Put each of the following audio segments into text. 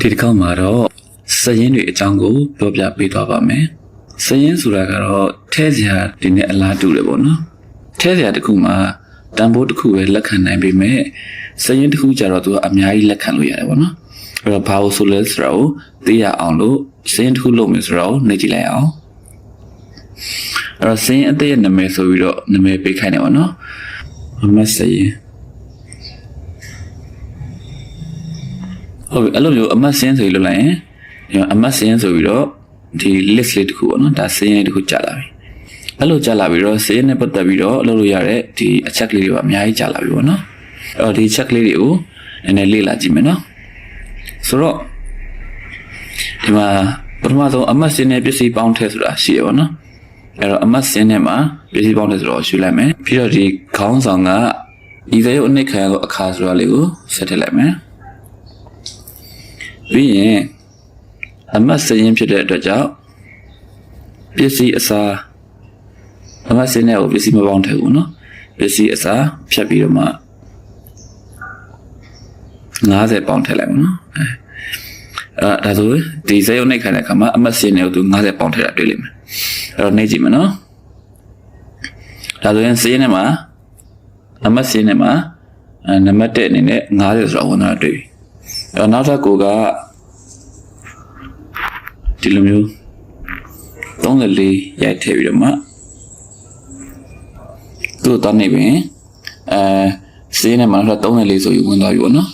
ဒီတစ်ခေါက်မှာတော့စရင်တွေအကြောင်းကိုပြောပြပေးသွားပါမယ်စရင်ဆိုတာကတော့ထဲစရာဒီနဲ့အလားတူတယ်ပေါ့နော်ထဲစရာတစ်ခုမှာတန်ဖိုးတစ်ခုပဲလက်ခံနိုင်ပေမဲ့စရင်တစ်ခုကြတော့သူကအများကြီးလက်ခံလို့ရတယ်ပေါ့နော်အဲ့တော့ဘာလို့ဆိုလဲဆိုတော့သိရအောင်လို့စရင်တစ်ခုလုပ်မယ်ဆိုတော့နှိပ်ကြည့်လိုက်အောင်အဲ့တော့စရင်အသေးရဲ့နာမည်ဆိုပြီးတော့နာမည်ပေးခိုင်းတယ်ပေါ့နော်အမတ်စရင် ဟုတ်ပြီအဲ့လိုမျိုးအမတ်စင်းဆိုပြီးလုပ်လိုက်ရင်ဒီမှာအမတ်စင်းဆိုပြီးတော့ဒီ list လေးတစ်ခုပေါ့နော်ဒါစင်းလေးတစ်ခုကြာလာပြီအဲ့လိုကြာလာပြီးတော့စင်းနဲ့ပတ်သက်ပြီးတော့လုပ်လို့ရတဲ့ဒီအချက်ကလေးတွေကအများကြီးကြာလာပြီပေါ့နော်အဲ့တော့ဒီချက်ကလေးတွေကိုနည်းနည်းလေ့လာကြည့်မယ်နော်ဆိုတော့ဒီမှာပထမဆုံးအမတ်စင်းနဲ့ပစ္စည်းပေါင်းထည့်ဆိုတာရှိရပါတော့အဲ့တော့အမတ်စင်းနဲ့မှာပစ္စည်းပေါင်းထည့်ဆိုတော့ယူလိုက်မယ်ပြီးတော့ဒီခေါင်းဆောင်ကဒီသရုပ်အနိတ်ခံရသောအခါဆိုတာလေးကိုဆက်ထည့်လိုက်မယ် ပြီးရင်အမတ်စရင်ဖြစ်တဲ့အတွက်ကြောင့်ပစ္စည်းအစားအမတ်စင်းနဲ့ကိုပစ္စည်းမပေါင်းထည့်ဘူးနော်ပစ္စည်းအစားဖြတ်ပြီးတော့မှ90ပေါင်းထည့်လိုက်ပါနော်အဲအဲဒါဆိုဒီဇယုံနှိတ်ခံတဲ့အခါမှာအမတ်စင်းနဲ့ကိုသူ90ပေါင်းထည့်တာတွေ့လိမ့်မယ်အဲ့တော့နှိတ်ကြည့်မယ်နော်ဒါဆိုရင်စင်းနဲ့မှာအမတ်စင်းနဲ့မှာအဲနံပါတ်1အနေနဲ့90ဆိုတာဝင်လာတွေ့ပြီ အဲ့တော့နောက်ထပ်ကိုကဒီလိုမျိုး34ရိုက်ထည့်ပြီးတော့မှသူ့တော့နေပြီအဲစင်းနဲ့မှတော့34ဆိုပြီးဝင်သွားပြီပေါ့နော်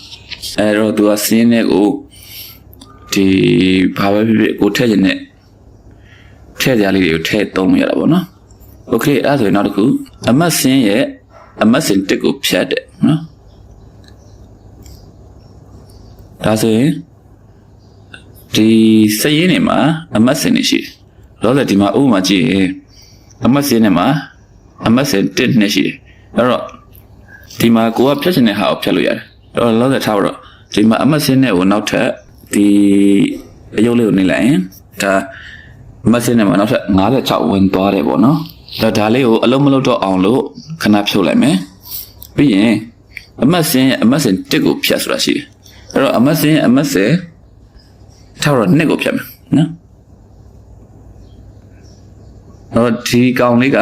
အဲ့တော့သူကစင်းနဲ့ကိုဒီဘာပဲဖြစ်ဖြစ်ကိုထည့်ခြင်းနဲ့ထည့်ကြလေးတွေကိုထည့်သုံးလို့ရတာပေါ့နော်โอเคအဲ့ဒါဆိုရင်နောက်တစ်ခုအမတ်စင်းရဲ့အမတ်စင်တစ်ကိုဖြတ်တယ်နော် ဒါဆိုရင်ဒီစည်ရင်းနေမှာအမတ်စင်နေရှိတယ်။လောလောဒီမှာဥပမာကြည့်ရင်အမတ်စင်နေမှာအမတ်စင်1နဲ့ရှိတယ်။အဲ့တော့ဒီမှာကိုကဖြတ်ချင်တဲ့ဟာကိုဖြတ်လို့ရတယ်။အဲ့တော့လောလောထားတော့ဒီမှာအမတ်စင်နဲ့ကိုနောက်ထပ်ဒီအယုတ်လေးကိုနေလိုက်ရင်ဒါအမတ်စင်နဲ့မှာနောက်ထပ်56ဝင်သွားတယ်ပေါ့နော်။ဒါဒါလေးကိုအလုံးမလုံးတော့အောင်လို့ခဏဖြုတ်လိုက်မယ်။ပြီးရင်အမတ်စင်ရဲ့အမတ်စင်1ကိုဖြတ်ဆိုတာရှိတယ်။ အဲ့တော့အမတ်စင်းအမတ်စဲထားတော့နှစ်ကိုဖြတ်မယ်နော်အဲ့တော့ဒီကောင်လေးက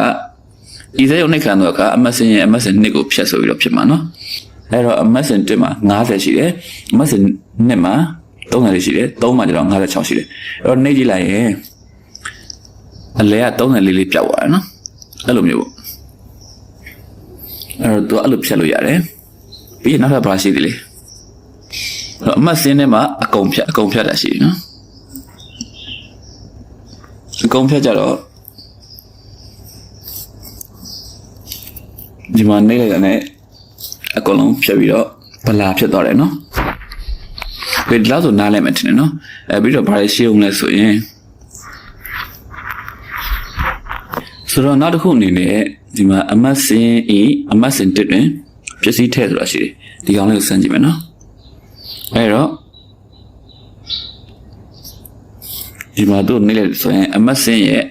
ဒီစဲရုံနှိတ်ခံတော့ကအမတ်စင်းရဲ့အမတ်စင်းနှစ်ကိုဖြတ်ဆိုပြီးတော့ဖြစ်မှာနော်အဲ့တော့အမတ်စင်း1မှာ90ရှိတယ်အမတ်စင်း2မှာ30ရှိတယ်3မှာကျတော့56ရှိတယ်အဲ့တော့နှိတ်ကြည့်လိုက်ရင်အလဲက34လေးပြောက်သွားတယ်နော်အဲ့လိုမျိုးပေါ့အဲ့တော့သူကအဲ့လိုဖြတ်လို့ရတယ်ပြီးရင်နောက်ထပ်ဘာရှိသေးလဲအဲ့ တော့အမှတ်စင်းထဲမှာအကုန်ဖြတ်အကုန်ဖြတ်တာရှိတယ်နော်အကုန်ဖြတ်ကြတော့ဒီမှာနေလိုက်တာနဲ့အကုန်လုံးဖြတ်ပြီးတော့ဗလာဖြစ်သွားတယ်နော်ဒီလောက်ဆိုနားလဲမယ်ထင်တယ်နော်အဲပြီးတော့ဘာလဲရှင်းအောင်လဲဆိုရင်ဆိုတော့နောက်တစ်ခုအနေနဲ့ဒီမှာအမတ်စင်းဤအမတ်စင်တစ်တွင်ပစ္စည်းထည့်ဆိုတာရှိတယ်ဒီကောင်လေးကိုစမ်းကြည့်မယ်နော် အဲ့တော့ဒီမှာတို့နေလေဆိုရင်အမတ်စင်းရဲ့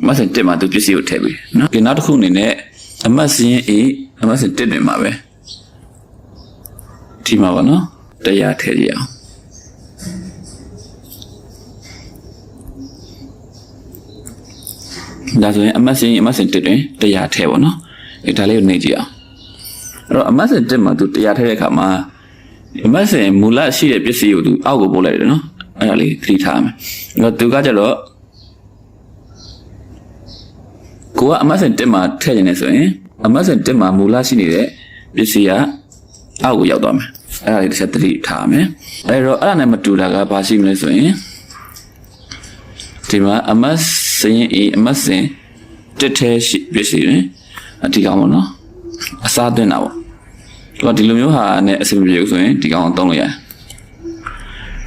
အမတ်စင်းတက်မှာသူပစ္စည်းကိုထည့်ပြီနော်ဒီနောက်တစ်ခုအနေနဲ့အမတ်စင်းအေးအမတ်စင်းတက်နေမှာပဲဒီမှာပါနော်တရားထည့်ရအောင်ဒါဆိုရင်အမတ်စင်းအမတ်စင်းတက်တွင်တရားထည့်ပါနော်ဒီဒါလေးကိုနေကြည့်အောင်အဲ့တော့အမတ်စင်းတက်မှာသူတရားထည့်တဲ့အခါမှာအ မတ်စင်မူလရှိတဲ့ပစ္စည်းကိုသူအောက်ကိုပို့လိုက်တယ်နော်အဲ့ဒါလေးသတိထားမယ်အဲ့တော့သူကကြတော့ကိုကအမတ်စင်တက်မှာထည့်နေတယ်ဆိုရင်အမတ်စင်တက်မှာမူလရှိနေတဲ့ပစ္စည်းကအောက်ကိုရောက်သွားမယ်အဲ့ဒါလေးတစ်ချက်သတိထားမယ်အဲ့တော့အဲ့ဒါနဲ့မတူတာကဘာရှိမလဲဆိုရင်ဒီမှာအမတ်စင်အေးအမတ်စင်တက်ထဲရှိပစ္စည်းရင်အဒီကောင်ပေါ့နော်အစားသွင်းတာပေါ့ တော့ဒီလိုမျိုးဟာနဲ့အဆင်မပြေဘူးဆိုရင်ဒီကောင်ကိုသုံးလို့ရတယ်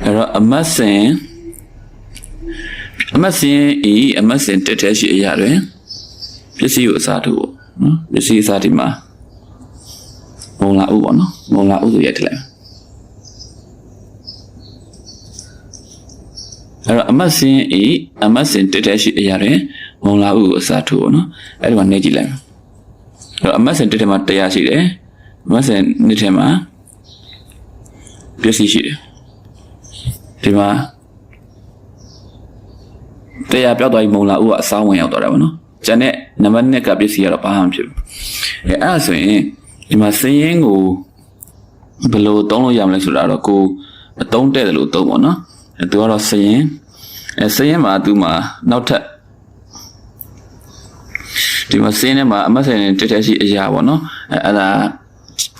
အဲ့တော့အမတ်စင်အမတ်စင်ဤအမတ်စင်တက်တဲ့ရှိအရာတွင်ပစ္စည်းကိုအစားထိုးပေါ့နော်ပစ္စည်းအစားဒီမှာမုံလာဥပေါ့နော်မုံလာဥဆိုရက်ထလိုက်အဲ့တော့အမတ်စင်ဤအမတ်စင်တက်တဲ့ရှိအရာတွင်မုံလာဥကိုအစားထိုးပေါ့နော်အဲ့ဒီမှာနေကြည့်လိုက်အဲ့တော့အမတ်စင်တက်တဲ့မှာတရားရှိတယ် မဆန်နှစ်ထဲမှာပျက်စီးရှိတယ်ဒီမှာတရားပြောက်သွားပြီမုံလာဦးကအစားဝင်ရောက်သွားတယ်ဗောနော်ကျန်တဲ့နံပါတ်1ကပစ္စည်းကတော့ဘာမှမဖြစ်ဘူးအဲအဲ့ဒါဆိုရင်ဒီမှာစည်ရင်းကိုဘယ်လိုသုံးလို့ရမလဲဆိုတာတော့ကိုအသုံးတဲ့တယ်လို့သုံးပါနော်အဲသူကတော့စည်ရင်းအဲစည်ရင်းမှာသူမှာနောက်ထပ်ဒီမှာစင်းထဲမှာအမတ်စင်တက်တက်ရှိအရာပေါ့နော်အဲအဲ့ဒါ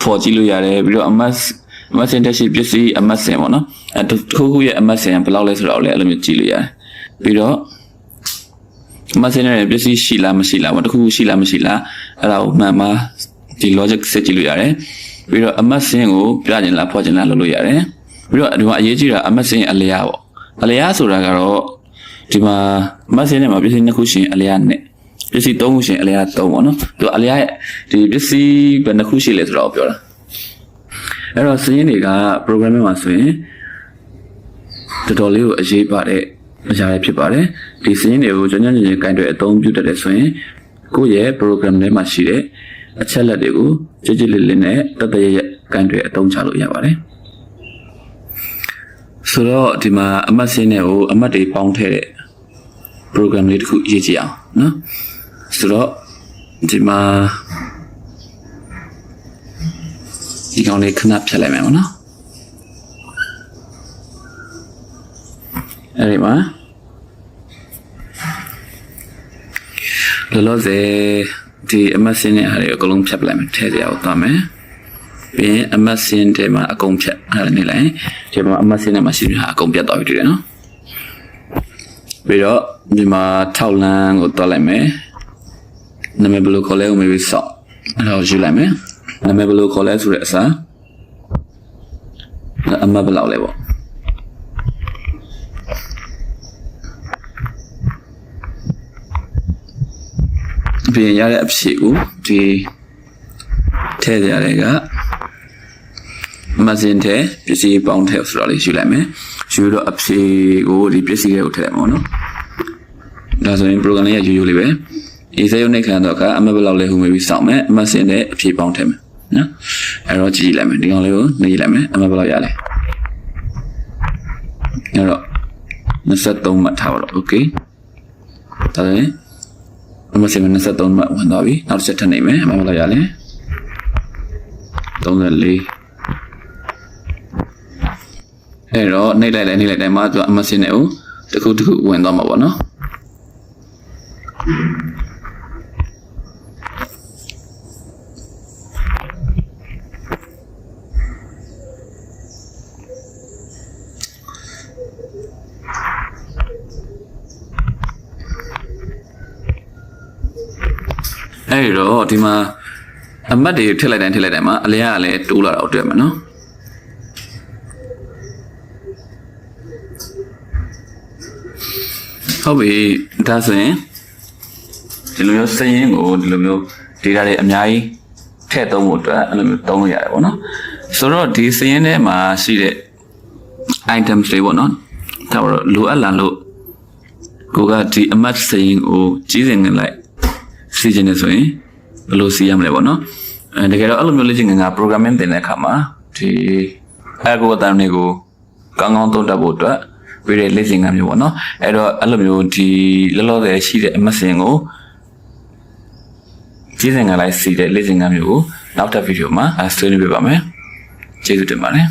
ဖော်ကြည့်လို့ရတယ်ပြီးတော့အမတ်အမတ်စင်တက်ရှိပစ္စည်းအမတ်စင်ပေါ့နော်အဲတစ်ခုခုရဲ့အမတ်စင်ဘယ်လောက်လဲဆိုတော့လည်းအဲ့လိုမျိုးကြည့်လို့ရတယ်ပြီးတော့အမတ်စင်ရဲ့ပစ္စည်းရှိလားမရှိလားပေါ့တစ်ခုခုရှိလားမရှိလားအဲ့ဒါကိုမှန်မှဒီ logic စစ်ကြည့်လို့ရတယ်ပြီးတော့အမတ်စင်ကိုပြကျင်လားဖော်ကျင်လားလုပ်လို့ရတယ်ပြီးတော့ဒီမှာအရေးကြီးတာအမတ်စင်ရဲ့အလျားပေါ့အလျားဆိုတာကတော့ဒီမှာအမတ်စင်ထဲမှာပစ္စည်းနှစ်ခုရှိရင်အလျားနဲ့ ပစ္စည်း၃ခုရှင်အလျား၃ပေါ့နော်သူအလျားရဲ့ဒီပစ္စည်းဘယ်နှခုရှိလဲဆိုတော့ပြောတာအဲ့တော့စရင်းတွေက programming မှာဆိုရင်တော်တော်လေးကိုအရေးပါတဲ့အရာတွေဖြစ်ပါတယ်ဒီစရင်းတွေကိုကျွန်တော်ညင်ကင်တွေအသုံးပြုတတ်တယ်ဆိုရင်ကိုယ့်ရဲ့ program ထဲမှာရှိတဲ့အချက်လက်တွေကိုကြည်ကြည်လေးလေးနဲ့တတရရကင်တွေအသုံးချလို့ရပါတယ်ဆိုတော့ဒီမှာအမတ်စင်းတွေကိုအမတ်တွေပေါင်းထည့်တဲ့ program လေးတစ်ခုရေးကြည့်အောင်နော် ဆိုတော့ဒီမှာဒီကောင်လေးခဏဖြတ်လိုက်မယ်ပေါ့နော်အဲ့ဒီမှာလောလောဆယ်ဒီအမတ်စင်းနဲ့ဟာတွေအကုန်လုံးဖြတ်ပလိုက်မယ်ထည့်စရာကိုသွားမယ်ပြီးရင်အမတ်စင်းထဲမှာအကုန်ဖြတ်အဲ့ဒါနေလိုက်ဒီမှာအမတ်စင်းထဲမှာရှိနေတာအကုန်ပြတ်သွားပြီတွေ့တယ်နော်ပြီးတော့ဒီမှာ6လမ်းကိုတွက်လိုက်မယ် နာမည်ဘယ်လိုခေါ်လဲကိုမေးပြီးစောင့်အဲ့ဒါကိုယူလိုက်မယ်နာမည်ဘယ်လိုခေါ်လဲဆိုတဲ့အစားအမတ်ဘယ်လောက်လဲပေါ့ပြီးရင်ရတဲ့အဖြေကိုဒီထည့်ရတဲ့ကမစင်တဲ့ပစ္စည်းပေါင်းထည့်ဆိုတော့လေးယူလိုက်မယ်ယူတော့အဖြေကိုဒီပစ္စည်းတွေကိုထည့်လိုက်မှာနော်ဒါဆိုရင် program လေးကရိုးရိုးလေးပဲ အေးစရုပ်နဲ့ခံတော့ကအမဘယ်လောက်လဲဟိုမေးပြီးစောင့်မယ်အမစင်တဲ့အဖြေပေါင်းထည့်မယ်နော်အဲ့တော့ကြည့်လိုက်မယ်ဒီကောင်လေးကိုနေလိုက်မယ်အမဘယ်လောက်ရလဲအဲ့တော့23မှတ်ထားပါတော့ okay ဒါဆိုရင်အမစင်23မှတ်ဝင်သွားပြီနောက်တစ်ချက်ထပ်နေမယ်အမဘယ်လောက်ရလဲ34အဲ့တော့နှိပ်လိုက်လိုက်နှိပ်လိုက်တိုင်းမှာသူကအမစင်းနဲ့ကိုတစ်ခုတစ်ခုဝင်သွားမှာပေါ့နော် အဲ့တော့ဒီမှာအမတ်တွေထည့်လိုက်တိုင်းထည့်လိုက်တိုင်းမှာအလျားကလည်းတိုးလာတော့တွေ့မှာနော်ဟုတ်ပြီဒါဆိုရင်ဒီလိုမျိုးစည်ရင်းကိုဒီလိုမျိုး data တွေအများကြီးထည့်သုံးဖို့အတွက်အဲ့လိုမျိုးသုံးလို့ရတယ်ပေါ့နော်ဆိုတော့ဒီစည်ရင်းထဲမှာရှိတဲ့ items တွေပေါ့နော်ဒါတော့လိုအပ်လာလို့ကိုကဒီအမတ်စည်ရင်းကိုကြီးစင်နေလိုက် စီခြင်းနေဆိုရင်ဘယ်လိုစီရမလဲပေါ့နော်အဲတကယ်တော့အဲ့လိုမျိုးလေ့ကျင့်ငါ programming သင်တဲ့အခါမှာဒီ algorithm တွေကိုကောင်းကောင်းသုံးတတ်ဖို့အတွက်ပြီးတဲ့လေ့ကျင့်ခန်းမျိုးပေါ့နော်အဲ့တော့အဲ့လိုမျိုးဒီလောလောဆယ်ရှိတဲ့အမတ်စင်ကိုကြီးစင်ကလိုက်စီတဲ့လေ့ကျင့်ခန်းမျိုးကိုနောက်ထပ်ဗီဒီယိုမှာဆွေးနွေးပြပါမယ်ကျေးဇူးတင်ပါတယ်